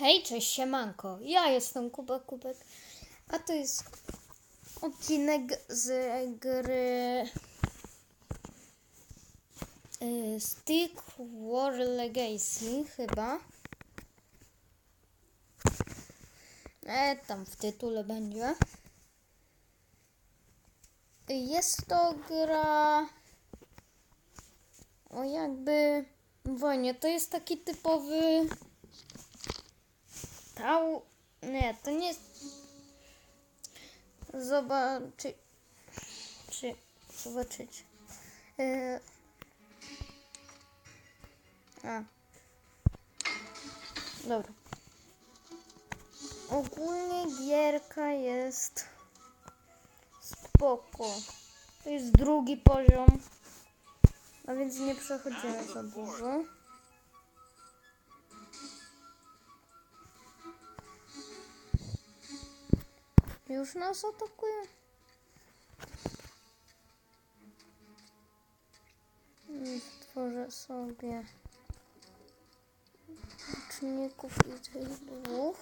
Hej, cześć, siemanko. Ja jestem Kuba Kubek, a to jest odcinek z gry y, Stick War Legacy chyba. E, tam w tytule będzie. Jest to gra o jakby wojnie. To jest taki typowy Tau... Nie, to nie jest... Zobaczy... Czy... Zobaczyć. Yy... A. Dobra. Ogólnie gierka jest spoko. To jest drugi poziom. A więc nie przechodzimy za dużo. Już nas atakuje. I Stworzę sobie łuczników i tych dwóch.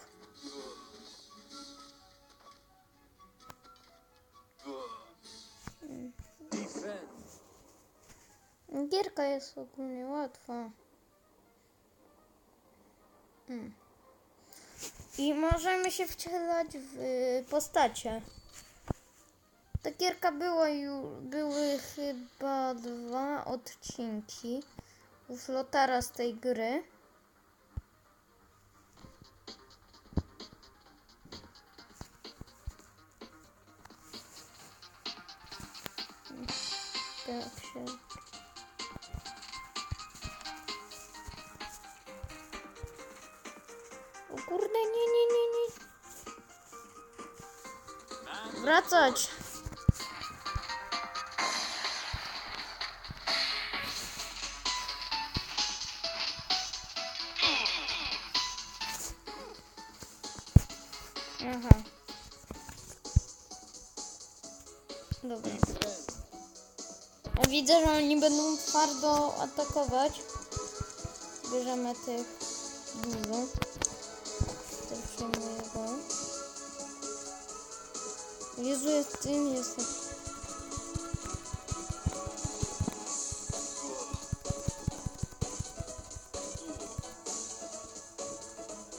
Gierka jest ogólnie łatwa. Mm. I możemy się wcielać w y, postacie. Ta gierka była już, były chyba dwa odcinki u Flotara z tej gry. Tak się Kurde, nie, nie, nie, nie. Wracać. Aha. Dobra. Widzę, że oni będą twardo atakować. Bierzemy tych dużo. Też przyjmuję go. Jezu, jest tym jestem.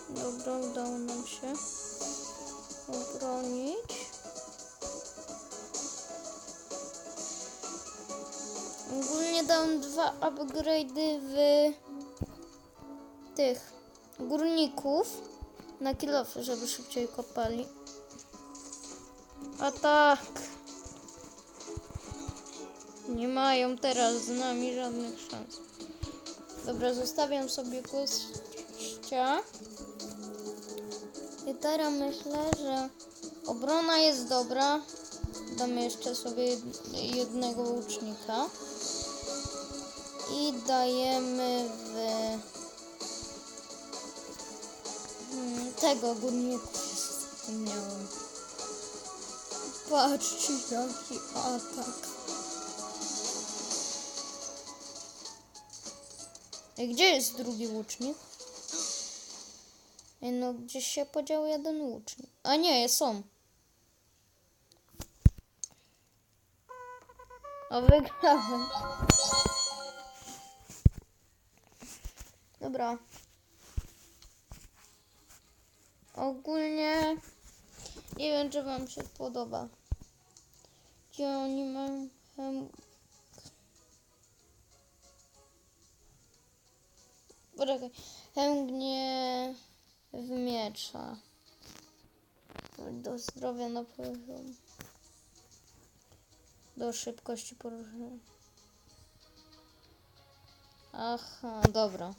Dobra, udało nam się obronić. Ogólnie dałem dwa upgrade'y w tych górników na kilofy, żeby szybciej kopali. A tak. Nie mają teraz z nami żadnych szans. Dobra, zostawiam sobie gościa. I teraz myślę, że obrona jest dobra. Damy jeszcze sobie jed- jednego łucznika. I dajemy w tego górników wspomniałem. Patrzcie jaki atak. Gdzie jest drugi łucznik? No gdzieś się podział jeden łucznik. A nie, są. O, wygrałem. Dobra. Ogólnie nie wiem, czy wam się podoba. Gdzie oni mają. Poczekaj. Chętnie w miecza. Do zdrowia na poziom. Do szybkości poruszania. Aha, dobra.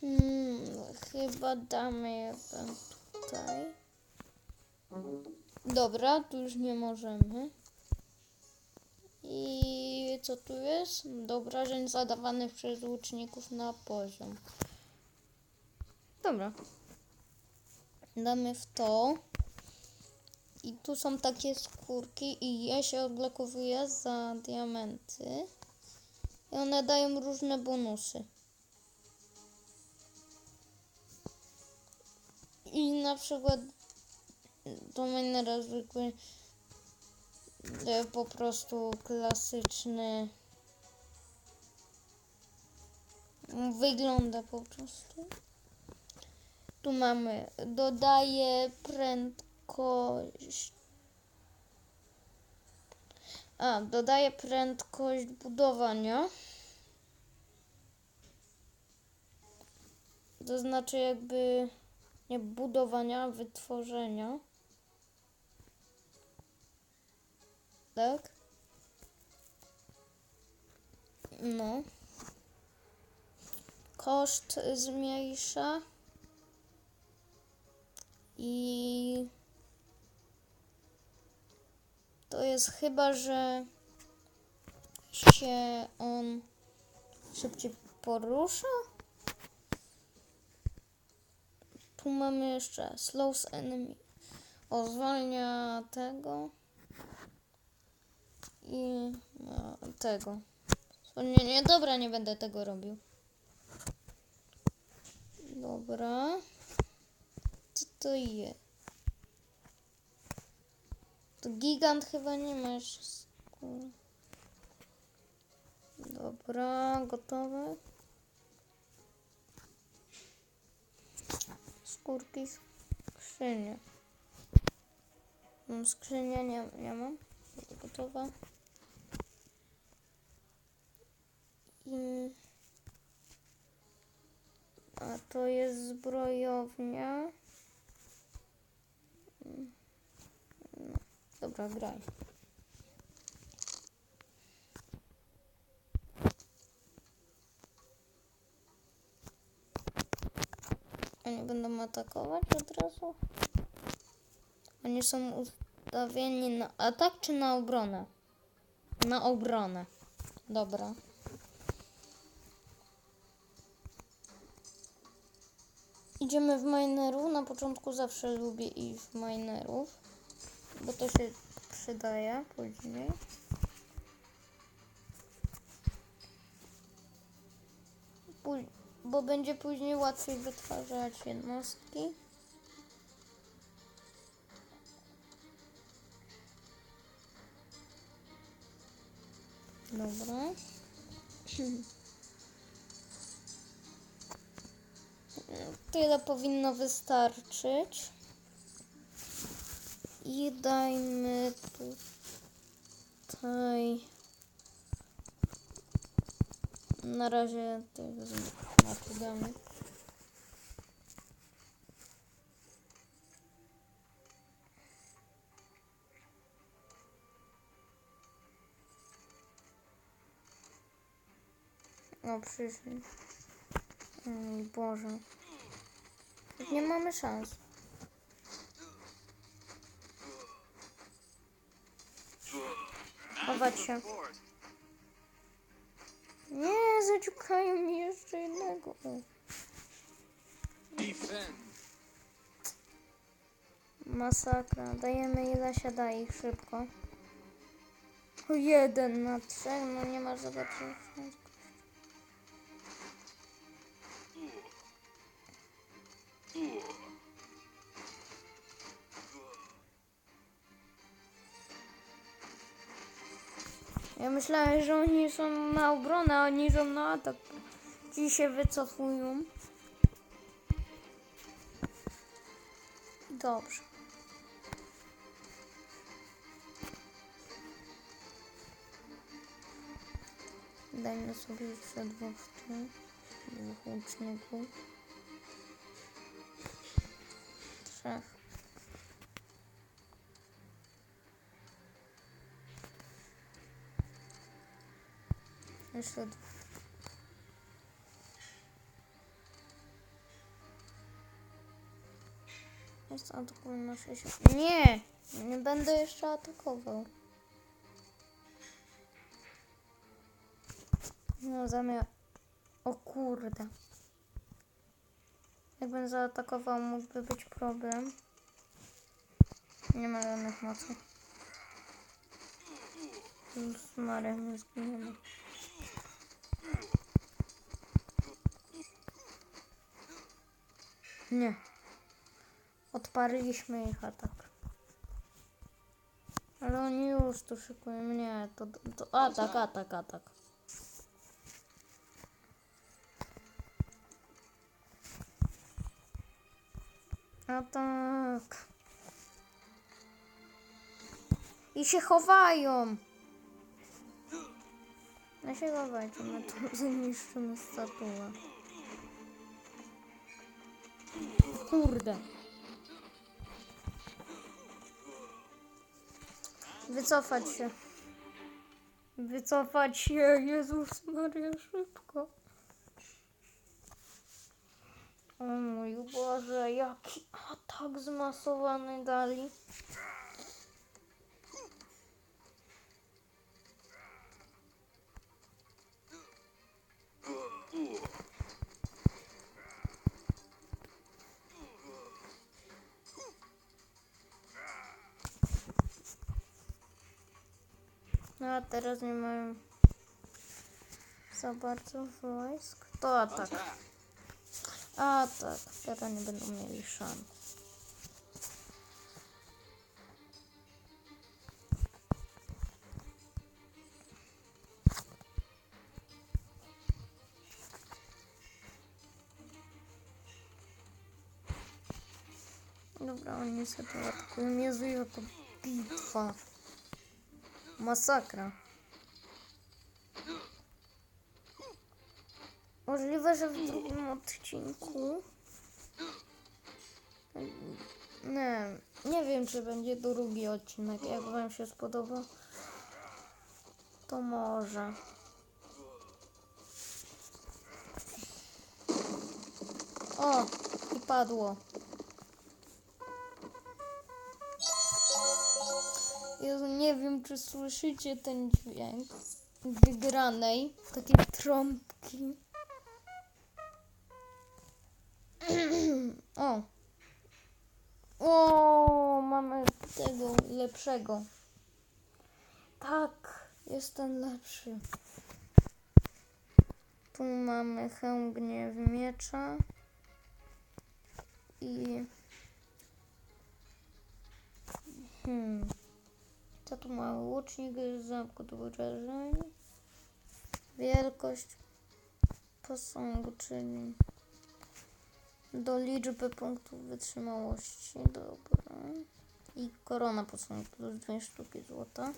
Hmm, chyba damy jeden tutaj. Dobra, tu już nie możemy. I co tu jest? Dobrażeń zadawanych przez łuczników na poziom. Dobra. Damy w to. I tu są takie skórki i je się odblokowuje za diamenty. I one dają różne bonusy. I na przykład do minera zwykły e, po prostu klasyczny wygląda po prostu. Tu mamy dodaje prędkość a, dodaje prędkość budowania. To znaczy jakby nie budowania, wytworzenia. Tak? No. Koszt zmniejsza. I to jest chyba, że się on szybciej porusza. Tu mamy jeszcze slows enemy. O, zwalnia tego. I no, tego. Zwolnienie. Dobra, nie będę tego robił. Dobra. Co to jest? To gigant chyba nie ma jeszcze. Dobra, gotowe. Skórki, skrzynie. Mam skrzynię, nie, nie mam. To gotowa. I... A to jest zbrojownia. Dobra, graj. Oni będą atakować od razu? Oni są ustawieni na atak czy na obronę? Na obronę. Dobra. Idziemy w mineru. Na początku zawsze lubię iść w minerów, bo to się przydaje później. Bo będzie później łatwiej wytwarzać jednostki. Dobra. Tyle powinno wystarczyć. I dajmy tutaj. Na razie na to damy. O, przyszli. O mój Boże. Nie mamy zaciukają mi jeszcze jednego. Masakra. Dajemy ile się da ich szybko. O, jeden na trzech, no nie ma zobaczyć. Ja myślałem, że oni są na obronę, a oni są na atak. Ci się wycofują. Dobrze. Dajmy sobie jeszcze dwóch tu, dwóch łuczników. Trzech. Jest na 60. Nie! Nie będę jeszcze atakował. No zamiast... O kurde. Jakbym zaatakował, mógłby być problem. Nie ma żadnych mocy. Z Marem nie zginiemy. Nie. Odparliśmy ich atak. Ale oni już tu szykują. Nie, to, to atak, atak, atak. Atak. I się chowają. No się chowajcie, my tu zniszczymy statuę. Kurde. Wycofać się. Wycofać się, Jezus Maria, szybko. O mój Boże, jaki atak zmasowany dali. No a teraz nie mają za bardzo wojsk. To atak. Atak. Teraz nie będą mieli szans. Dobra, oni się tu atakują. Jezu, jaka bitwa. Masakra. Możliwe, że w drugim odcinku. Nie, nie wiem, czy będzie drugi odcinek. Jak Wam się spodoba, to może. O, i padło. Jezu, nie wiem, czy słyszycie ten dźwięk wygranej, takiej trąbki. o. O, mamy tego lepszego. Tak, jest ten lepszy. Tu mamy hełm gniew miecza i hmm. Co tu mamy? Łucznik z zamku wrażeń. Wielkość posągu, czyli do liczby punktów wytrzymałości. Dobra. I korona posągu plus dwie sztuki złota.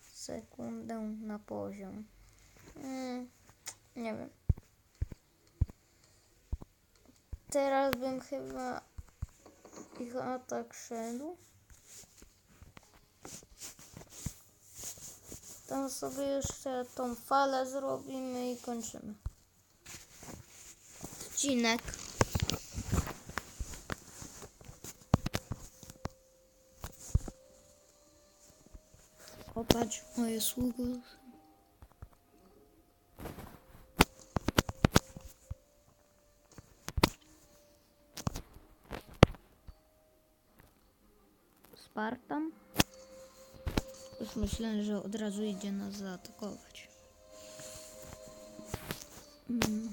Sekundę na poziom. Mm, nie wiem. Teraz bym chyba ich atak szedł. Tam sobie jeszcze tą falę zrobimy i kończymy. Odcinek. Popatrz, moje sługo. Spartan. Już myślałem, że od razu idzie nas zaatakować. Mm.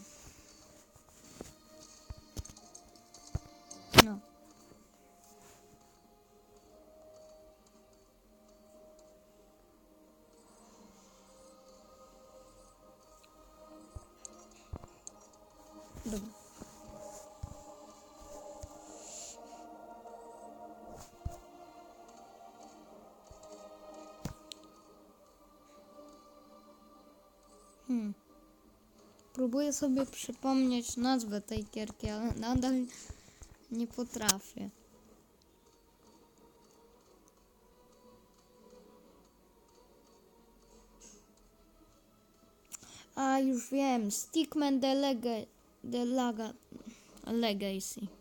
Próbuję sobie przypomnieć nazwę tej gierki, ale nadal nie potrafię. A już wiem, Stickman the, Lega, the Laga, Legacy.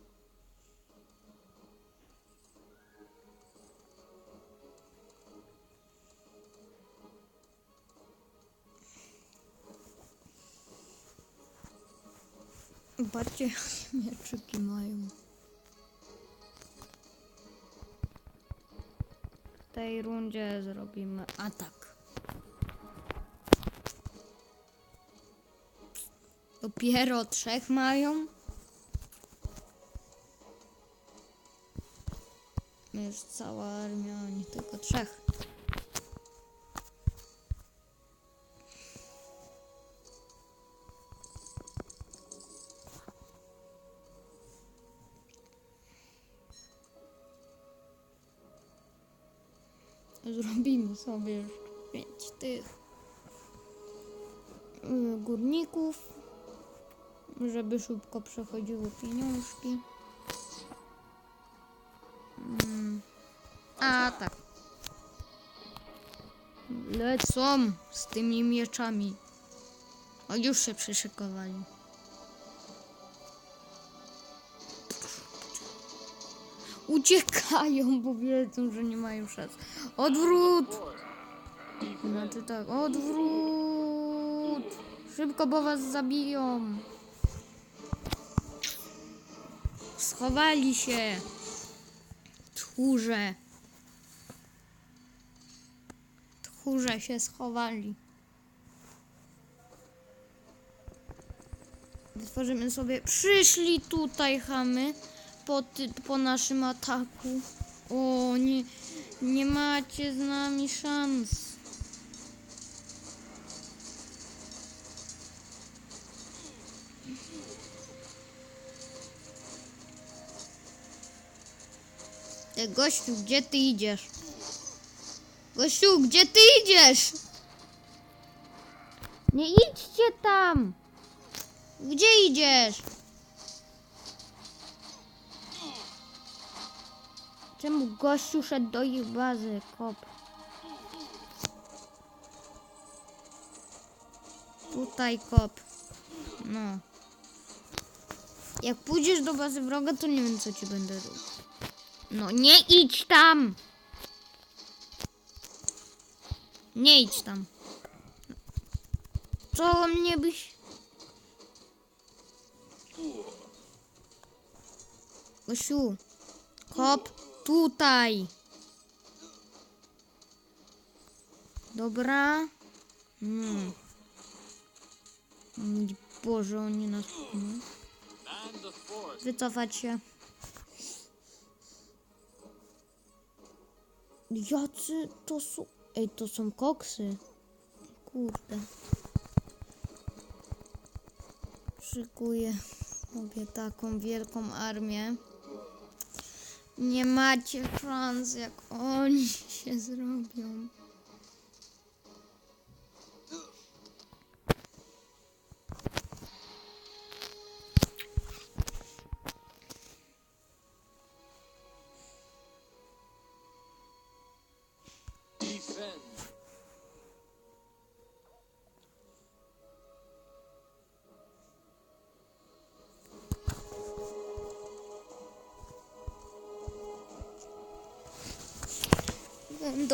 Bardziej mieczyki mają. W tej rundzie zrobimy atak. Dopiero trzech mają. Jest cała armia, nie tylko trzech. Zrobimy sobie jeszcze pięć tych y, górników, żeby szybko przechodziły pieniążki. Mm. A tak. Lecą z tymi mieczami. O, już się przyszykowali. Uciekają, bo wiedzą, że nie mają szans. Odwrót! Znaczy tak, odwrót! Szybko, bo was zabiją. Schowali się. Tchórze. Tchórze się schowali. Wytworzymy sobie. Przyszli tutaj chamy po, po naszym ataku. O, nie, nie macie z nami szans. Ty, gościu, gdzie ty idziesz? Gościu, gdzie ty idziesz? Nie idźcie tam! Gdzie idziesz? Czemu gościu szedł do ich bazy, kop? Tutaj kop. No. Jak pójdziesz do bazy wroga, to nie wiem, co ci będę robił. No nie idź tam! Nie idź tam. Co mnie byś... Gosiu, kop tutaj. Dobra. Hmm. Boże, oni nas... hmm. Wycofać się. Jacy to są... Ej, to są koksy. Kurde. Szykuję sobie taką wielką armię. Nie macie szans, jak oni się zrobią.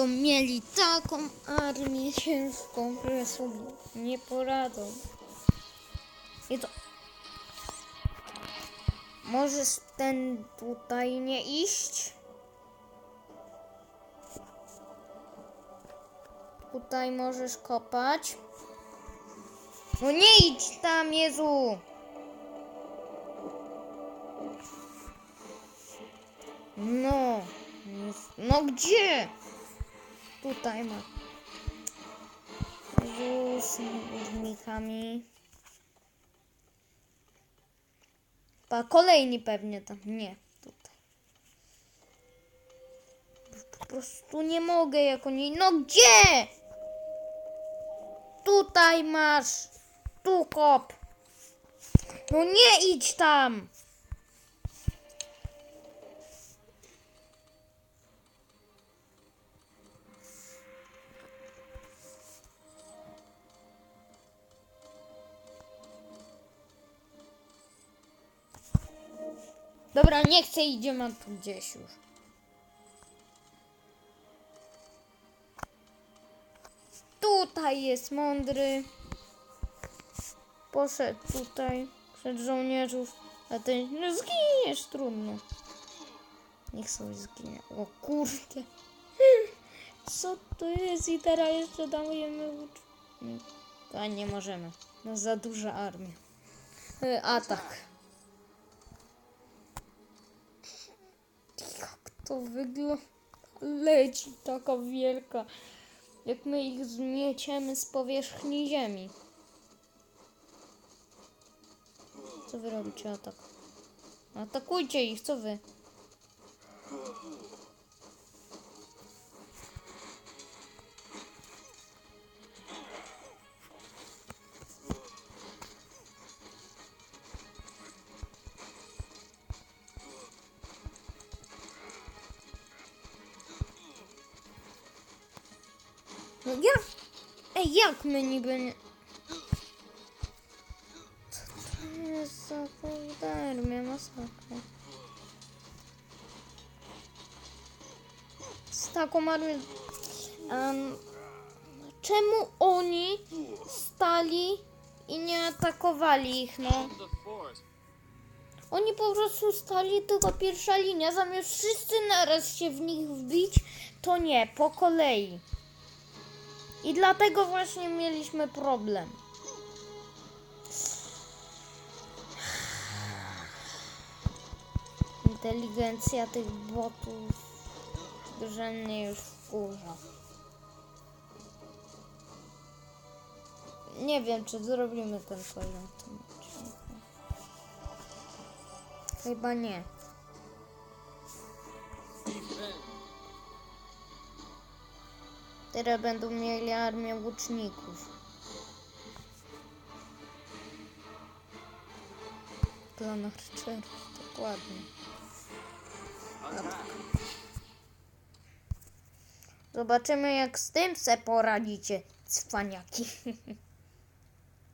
Będą mieli taką armię ciężką, że sobie nie poradzą. I to... Możesz ten tutaj nie iść? Tutaj możesz kopać. No nie idź tam, Jezu! No. No gdzie? Tutaj ma. Jezus, z górnikami. Pa, kolejni pewnie tam. Nie, tutaj. Po prostu nie mogę jak oni. No gdzie? Tutaj masz. Tu kop. No nie idź tam. Dobra, nie chcę, idziemy tu gdzieś już. Tutaj jest mądry. Poszedł tutaj przed żołnierzów. A ty no zginiesz, trudno. Niech sobie zginie. O kurde. Co to jest? I teraz jeszcze dajemy A nie możemy. No za duża armia. Y, Atak. Jak to wygląda. Leci taka wielka. Jak my ich zmieciemy z powierzchni ziemi. Co wy robicie atak? Atakujcie ich, co wy? Jak my niby nie... Co to jest za podarmia masakra? Z taką armią... Em, czemu oni stali i nie atakowali ich, no? Oni po prostu stali tylko pierwsza linia, zamiast wszyscy naraz się w nich wbić, to nie, po kolei. I dlatego właśnie mieliśmy problem. Inteligencja tych botów, że mnie już wkurza. Nie wiem, czy zrobimy ten poziom tym odcinku. Chyba nie. Teraz będą mieli armię łuczników. Klan Archerów, dokładnie. Zobaczymy jak z tym se poradzicie, cwaniaki.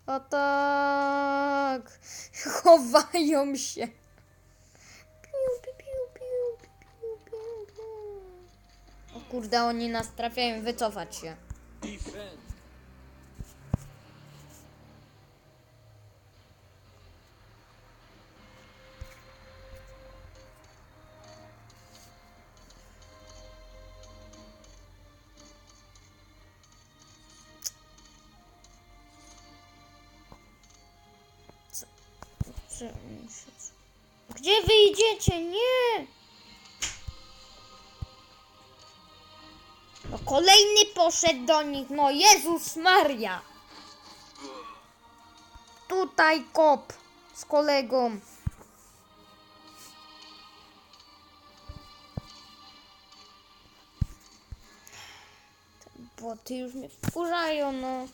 O tak! Chowają się. Kurde, oni nas trafiają, wycofać się. Gdzie wy idziecie? Nie! Kolejny poszedł do nich, no Jezus Maria! Tutaj kop z kolegą. Te boty już mnie wkurzają, no.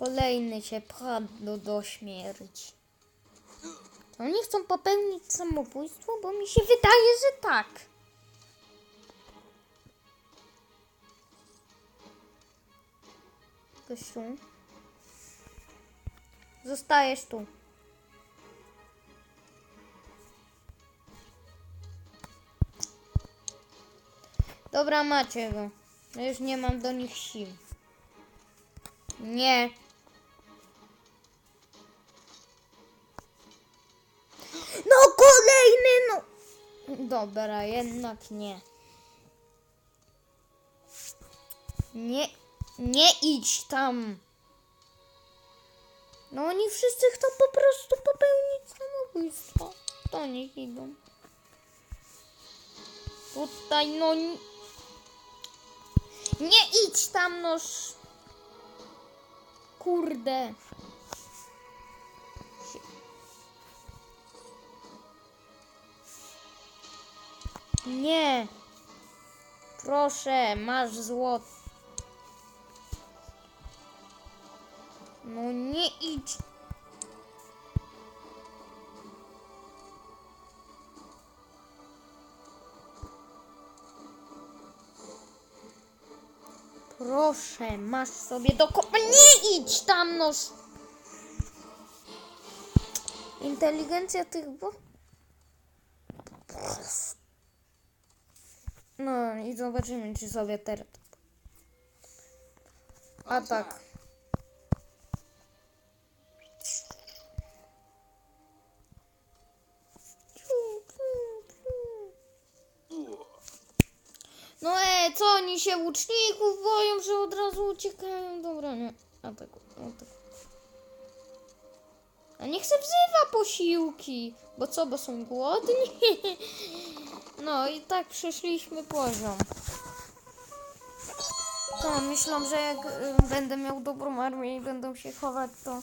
Kolejny się padł do śmierci. Oni chcą popełnić samobójstwo, bo mi się wydaje, że tak. Gościu. Zostajesz tu. Dobra, macie go. Już nie mam do nich sił. Nie. Dobra, jednak nie. Nie, nie idź tam. No oni wszyscy chcą po prostu popełnić samobójstwo. To niech idą. Tutaj no... Nie idź tam, no... sz- Kurde. Nie. Proszę, masz złoto. No nie idź. Proszę, masz sobie do ko- Nie idź tam, no. Inteligencja tych bo... No i zobaczymy, czy sobie teraz. Atak. No e, co oni się łuczników boją, że od razu uciekają? Dobra, nie. A tak, a tak. A niech se wzywa posiłki. Bo co, bo są głodni? No i tak przeszliśmy poziom. To myślą, że jak y, będę miał dobrą armię i będą się chować, to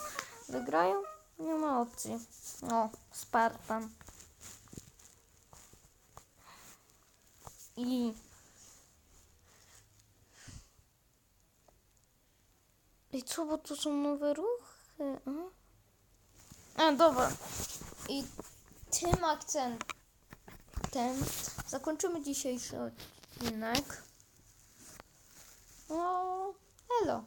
wygrają? Nie ma opcji. O, Spartan. I... I co, bo tu są nowe ruchy? A, A dobra. I tym akcentem zakończymy dzisiejszy odcinek. No, elo.